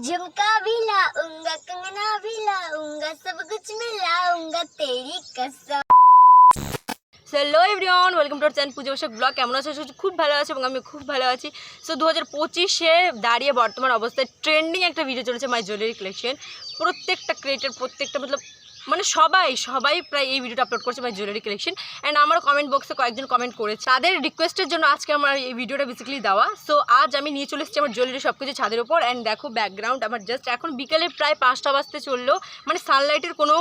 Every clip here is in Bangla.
झुमका भी लाऊंगा कंगना भी लाऊंगा सब कुछ मैं लाऊंगा तेरी कसम hello everyone welcome to channel Puja Basak vlog কেমন আছে সবাই খুব ভালো আছে এবং আমি খুব ভালো আছি সো দু হাজার পঁচিশে দাঁড়িয়ে বর্তমান অবস্থায় ট্রেন্ডিং একটা ভিডিও চলেছে মাই জুয়েলারি কালেকশন প্রত্যেকটা ক্রিয়েটার প্রত্যেকটা মতলব মানে সবাই সবাই প্রায় এই ভিডিওটা আপলোড করছে মাই জুয়েলারি কালেকশন অ্যান্ড আমার কমেন্ট বক্সে কয়েকজন কমেন্ট করেছে। তাদের রিকোয়েস্টের জন্য আজকে আমার এই ভিডিওটা বেসিক্যালি দেওয়া। সো আজ আমি নিয়ে চলে এসেছি আমার জুয়েলারি সব কিছু ছাদের ওপর অ্যান্ড দেখো ব্যাকগ্রাউন্ড আমার জাস্ট এখন বিকেলে প্রায় পাঁচটা বাজতে চলল। মানে সানলাইটের কোনো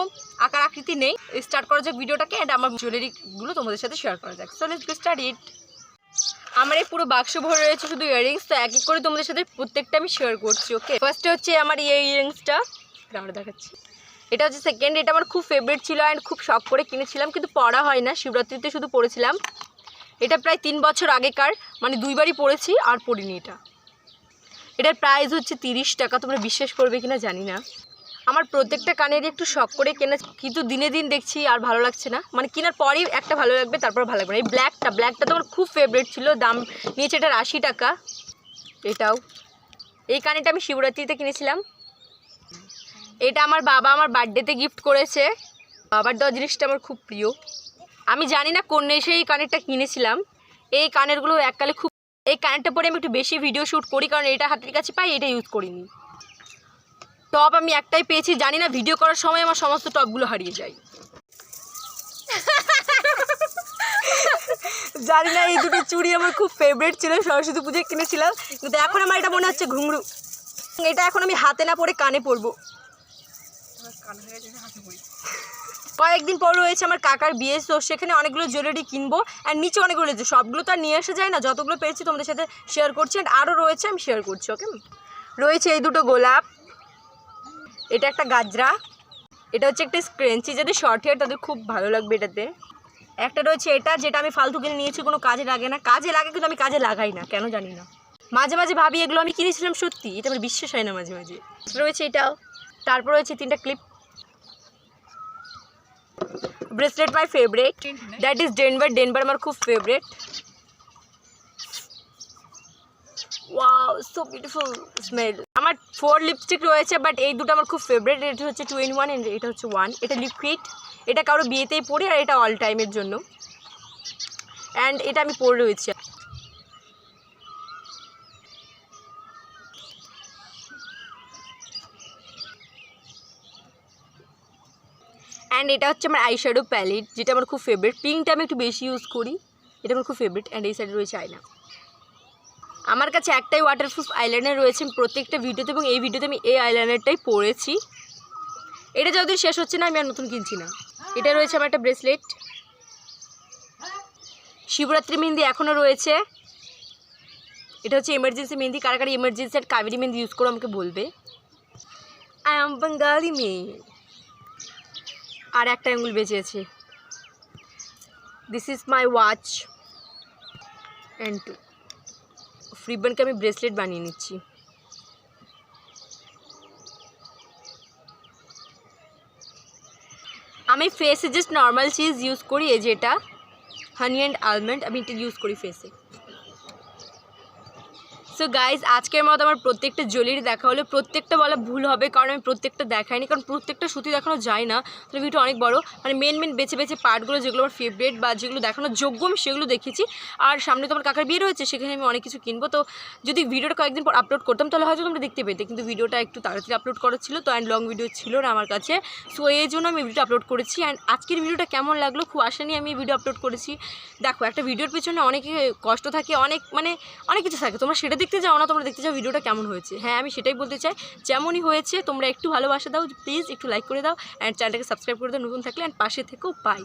আকার আকৃতি নেই। স্টার্ট করা যাক ভিডিওটাকে অ্যান্ড আমার জুয়েলারিগুলো তোমাদের সাথে শেয়ার করা যাক। সো লেটস স্টার্ট ইট আমার এই পুরো বাক্স ভরে রয়েছে শুধু ইয়াররিংস তো এক এক করে তোমাদের সাথে প্রত্যেকটা আমি শেয়ার করছি ওকে ফার্স্টে হচ্ছে আমার এই ইয়াররিংসটা আমরা দেখাচ্ছি। এটা হচ্ছে সেকেন্ড এটা আমার খুব ফেভারিট ছিল অ্যান্ড খুব শখ করে কিনেছিলাম, কিন্তু পড়া হয় না, শিবরাত্রিতে শুধু পড়েছিলাম। এটা প্রায় তিন বছর আগেকার মানে দুইবারই পড়েছি, আর পড়িনি এটা। এটার প্রাইস হচ্ছে তিরিশ টাকা, তোমরা বিশ্বাস করবে কিনা জানি না। আমার প্রত্যেকটা কানেরই একটু শখ করে কেনা, কিন্তু দিনে দিন দেখছি আর ভালো লাগছে না। মানে কেনার পরেই একটা ভালো লাগবে, তারপর ভালো লাগবে না। এই ব্ল্যাকটা ব্ল্যাকটা তো আমার খুব ফেভারিট ছিল, দাম নিয়েছে এটার আশি টাকা। এটাও। এই কানেরটা আমি শিবরাত্রিতে কিনেছিলাম। এটা আমার বাবা আমার বার্থডেতে গিফট করেছে। বাবার দেওয়া জিনিসটা আমার খুব প্রিয়। আমি জানি না কোন এসে এই কানেরটা কিনেছিলাম। এই কানেরগুলো এককালে খুব এই কানেরটা পরে আমি একটু বেশি ভিডিও শ্যুট করি, কারণ এটা হাতের কাছে পাই, এটা ইউজ করিনি। টপ আমি একটাই পেয়েছি, জানি না ভিডিও করার সময় আমার সমস্ত টপগুলো হারিয়ে যায়। জানি না এই দুটো চুড়ি আমার খুব ফেভারিট ছিল, সরস্বতী পুজোয় কিনেছিলাম। কিন্তু এখন আমার এটা মনে হচ্ছে ঘুংরু এটা এখন আমি হাতে না পরে কানে পরবো। কয়েকদিন পর রয়েছে আমার কাকার বিয়ে, তো সেখানে অনেকগুলো জুয়েলারি কিনবো। আর নিচে অনেকগুলো রয়েছে, সবগুলো তো আর নিয়ে আসা যায় না। যতগুলো পেয়েছি তোমাদের সাথে শেয়ার করছি অ্যান্ড আরও রয়েছে, আমি শেয়ার করছি ওকে রয়েছে এই দুটো গোলাপ। এটা একটা গাজরা। এটা হচ্ছে একটা স্ক্রেঞ্চি যাদের শর্ট হেয়ার তাদের খুব ভালো লাগবে এটাতে। একটা রয়েছে এটা, যেটা আমি ফালতু কিনে নিয়েছি, কোনো কাজে লাগে না। কাজে লাগে কিন্তু আমি কাজে লাগাই না, কেন জানি না। মাঝে মাঝে ভাবি, এগুলো আমি কিনেছিলাম সত্যি, এটা আমার বিশ্বাস হয় না মাঝে মাঝে। রয়েছে এটাও। তারপর রয়েছে তিনটা clip bracelet my favourite that is Denver Denver আমার খুব favourite wow so beautiful smell আমার ফোর লিপস্টিক রয়েছে বাট এই দুটো আমার খুব ফেভারিট এটা হচ্ছে টু ইন ওয়ান এটা হচ্ছে ওয়ান এটা লিকুইড এটা কারও বিয়েতেই পরি আর এটা অল টাইমের জন্য। অ্যান্ড এটা আমি পরে রয়েছি। অ্যান্ড এটা হচ্ছে আমার আইশ্যাডো প্যালেট যেটা আমার খুব ফেভারিট পিঙ্কটা আমি একটু বেশি ইউজ করি, এটা আমার খুব ফেভারিট অ্যান্ড এই সাইডে রয়েছে আয়না আমার কাছে একটাই ওয়াটারপ্রুফ আইলাইনার রয়েছে প্রত্যেকটা ভিডিওতে এবং এই ভিডিওতে আমি এই আইলাইনারটাই পরেছি। এটা যতদিন শেষ হচ্ছে না, আমি আর নতুন কিনছি না। এটা রয়েছে আমার একটা ব্রেসলেট শিবরাত্রি মেহেন্দি এখনও রয়েছে। এটা হচ্ছে এমার্জেন্সি মেহেন্দি, কারা কারা এমার্জেন্সি আর কাবেরি মেহেন্দি ইউজ করো আমাকে বলবে। আই এম বাঙ্গালি মেয়ে আর একটা আঙ্গুল বেঁচে this is my watch and two ফ্রিবনকে আমি ব্রেসলেট বানিয়ে নিচ্ছি। আমি ফেসে জাস্ট নর্মাল চিজ ইউজ করি, এই যেটা হানি অ্যান্ড আলমন্ড আমি এটা ইউজ করি ফেসে সো গাইজ আজকের মতো আমার প্রত্যেকটা জুয়েলারি দেখা হলে প্রত্যেকটা বলা ভুল হবে, কারণ আমি প্রত্যেকটা দেখাইনি, কারণ প্রত্যেকটা সুতি দেখানো যায় না। তাহলে ভিডিও অনেক বড়। মানে মেন মেন বেছে বেছে পার্টগুলো যেগুলো আমার ফেভারিট বা যেগুলো দেখানোর যোগ্য, আমি সেগুলো দেখেছি। আর সামনে তোমার কাকার বিয়ে রয়েছে, সেখানে আমি অনেক কিছু কিনবো। তো যদি ভিডিওটা কয়েকদিন পর আপলোড করতাম, তাহলে হয়তো তোমরা দেখতে পেতে। কিন্তু ভিডিওটা একটু তাড়াতাড়ি আপলোড করা ছিল, তো অ্যান্ড লং ভিডিও ছিল না আমার কাছে। সো এই জন্য আমি ভিডিওটা আপলোড করেছি। অ্যান্ড আজকের ভিডিওটা কেমন লাগল, খুব আশা নিয়ে আমি ভিডিও আপলোড করেছি। দেখো, একটা ভিডিওর পেছনে অনেক কষ্ট থাকে, অনেক মানে অনেক কিছু থাকে। তোমরা সেটা দেখতে যাও না, তোমরা দেখতে চাও ভিডিওটা কেমন হয়েছে। হ্যাঁ আমি সেটাই বলতে চাই, যেমনই হয়েছে, তোমরা একটু ভালোবাসা দাও, প্লিজ একটু লাইক করে দাও অ্যান্ড চ্যানেলটাকে সাবস্ক্রাইব করে দাও, নতুন থাকলে অ্যান্ড পাশে থেকেও পাই